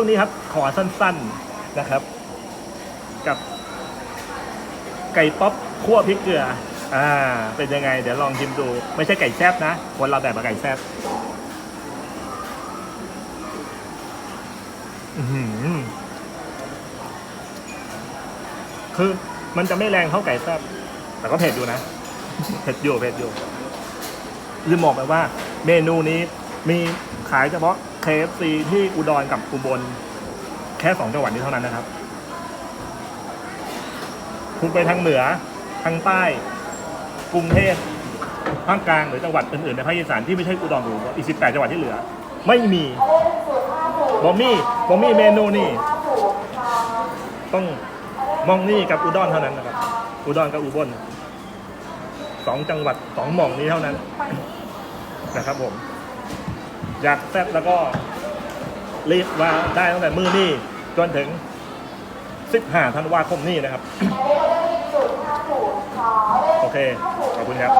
ช่วงนี้ครับขอสั้นๆนะครับ กับ ไก่ป๊อปคั่วพริกเกลือ อ่า เป็นยังไง เดี๋ยวลองชิมดู ไม่ใช่ไก่แซบนะคนเราแบบมาไก่แซบอือหือคือมันจะไม่แรงเท่าไก่แซบแต่ก็เผ็ดอยู่นะ เผ็ดอยู่เผ็ดอยู่ลืมบอกไปว่า เมนูนี้มีขายเฉพาะ KFC ที่อุดรกับอุบลแค่สองจังหวัดนี้เท่านั้นนะครับ คุณไปทางเหนือทางใต้ กรุงเทพภาคกลางหรือจังหวัดอื่นๆในภาคอีสานที่ไม่ใช่อุดรหรืออีก 18 จังหวัดที่เหลือ ไม่มีบอมมี่บอมมี่เมนูนี่ ต้องมองนี่กับอุดรเท่านั้นนะครับ อุดรกับอุบลสองจังหวัดสองหม่องนี้เท่านั้นนะครับผม อยากแซ่บแล้วก็รีบว่าได้ตั้งแต่มือนี่จนถึง 15ธันวาคมนี้นะครับ โอเค ขอบคุณครับ